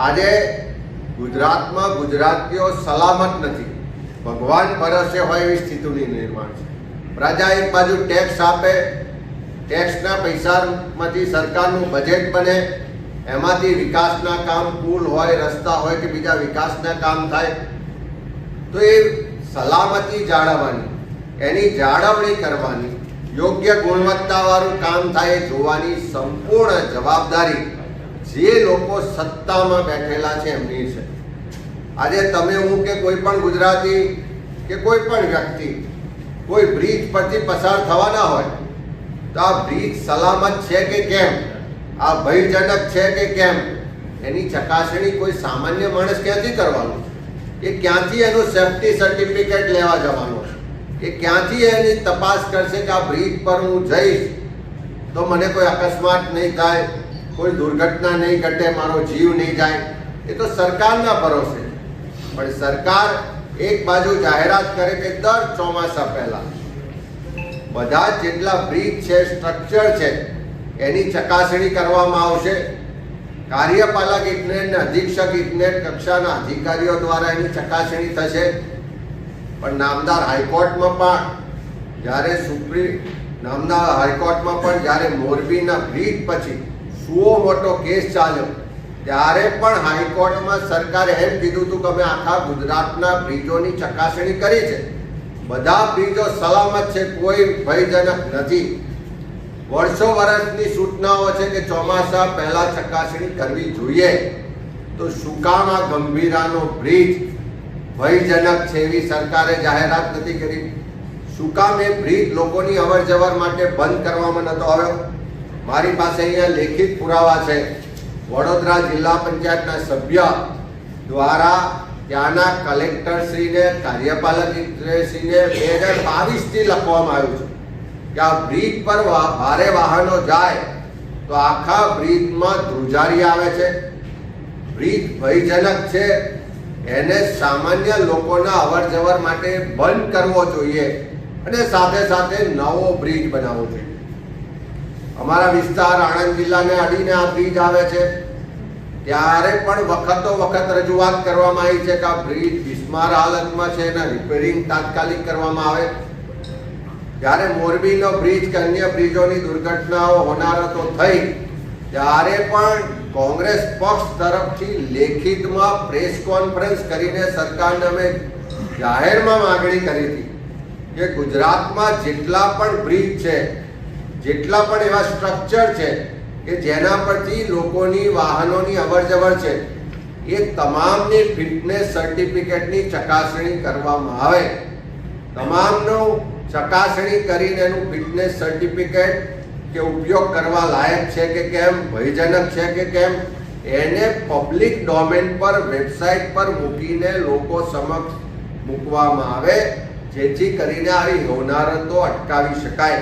આજે ગુજરાતમાં ગુજરાતીઓ સલામત નથી. ભગવાન ભરોસે હોય એવી સ્થિતિનું નિર્માણ છે. પ્રજા એક બાજુ ટેક્સ આપે ટેક્સના પૈસામાંથી સરકારનું બજેટ બને, એમાંથી વિકાસના કામ પુલ હોય, રસ્તા હોય કે બીજા વિકાસના કામ થાય, તો એ સલામતી જાળવવાની, એની જાળવણી કરવાની, યોગ્ય ગુણવત્તાવાળું કામ થાય જોવાની સંપૂર્ણ જવાબદારી જે લોકો સત્તામાં બેઠેલા છે એમની છે. આજે તમે હું કે કોઈ પણ ગુજરાતી કે કોઈ પણ વ્યક્તિ કોઈ બ્રિજ પરથી પસાર થવાના હોય, તો આ બ્રિજ સલામત છે કે કેમ? આ ભયજનક છે કે કેમ? એની ચકાસણી કોઈ સામાન્ય માણસ ક્યાંથી કરવાનું એ ક્યાંથી એનું સેફ્ટી સર્ટિફિકેટ લેવા જવાનું એ ક્યાંથી એની તપાસ કરશે કે આ બ્રિજ પર હું જઈશ? તો મને કોઈ અકસ્માત નહીં થાય કોઈ દુર્ઘટના નહીં ઘટે, મારો જીવ નહીં જાય, એ તો સરકારના ભરોસે પણ સરકાર એક બાજુ જાહેરાત કરે કે દર ચોમાસા પહેલા બધા જેટલા બ્રિજ છે સ્ટ્રક્ચર છે, એની ચકાસણી કરવામાં આવશે. કાર્યપાલક ઇજનેર અધિક્ષક ઇજનેર કક્ષાના અધિકારીઓ દ્વારા એની ચકાસણી થશે. પણ નામદાર હાઈકોર્ટમાં પણ જ્યારે સુપ્રીમ, નામદાર હાઈકોર્ટમાં પણ જ્યારે મોરબીના બ્રિજ પછી સુઓ મોટો કેસ ચાલ્યો. ત્યારે પણ હાઈકોર્ટમાં સરકારે એમ કીધું હતું કે અમે આખા ગુજરાતના બ્રિજોની ચકાસણી કરી છે. બધા બ્રિજો સલામત છે, કોઈ ભયજનક નથી. વર્ષો વર્ષની સૂચનાઓ છે કે ચોમાસા પહેલા ચકાસણી કરવી જોઈએ. તો શું ગંભીરાનો બ્રિજ? ભયજનક છે એવી સરકારે જાહેરાત નથી કરી. શું કામ બ્રિજ લોકોની અવર જવર માટે બંધ કરવામાં નહોતો આવ્યો? મારી પાસે અહીંયા લેખિત પુરાવા છે. વડોદરા જિલ્લા પંચાયતના સભ્ય દ્વારા ત્યાંના કલેક્ટરશ્રીને કાર્યપાલક ઇજનેરશ્રીને બે હજાર બાવીસથી લખવામાં આવ્યું છે કે આ બ્રિજ પર ભારે વાહનો જાય તો આખા બ્રિજમાં ધ્રુજારી આવે છે. બ્રિજ ભયજનક છે. એને સામાન્ય લોકોના અવર જવર માટે બંધ કરવો જોઈએ અને સાથે સાથે નવો બ્રિજ બનાવવો જોઈએ. અમારા વિસ્તાર આણંદ જિલ્લાને અડીને આ બ્રિજ આવે છે. ત્યારે પણ વખતો વખત રજૂઆત કરવામાં આવી છે કે આ બ્રિજ બિસ્માર હાલતમાં છે એના રિપેરિંગ તાત્કાલિક કરવામાં આવે. જ્યારે મોરબીનો બ્રિજ કે અન્ય બ્રિજોની દુર્ઘટનાઓ હોનારતો થઈ, ત્યારે પણ કોંગ્રેસ પક્ષ તરફથી લેખિતમાં પ્રેસ કોન્ફરન્સ કરીને સરકારને અમે જાહેરમાં માગણી કરી હતી કે ગુજરાતમાં જેટલા પણ બ્રિજ છે જેટલા પણ એવા સ્ટ્રક્ચર છે કે જેના પરથી લોકોની વાહનોની અવરજવર છે, એ તમામની ફિટનેસ સર્ટિફિકેટની ચકાસણી કરવામાં આવે. તમામનું ચકાસણી કરીને એનું ફિટનેસ સર્ટિફિકેટ કે ઉપયોગ કરવા લાયક છે કે કેમ, ભયજનક છે કે કેમ, એને પબ્લિક ડોમેન પર વેબસાઇટ પર મૂકીને લોકો સમક્ષ મૂકવામાં આવે, જેથી કરીને આવી હોનારતો અટકાવી શકાય.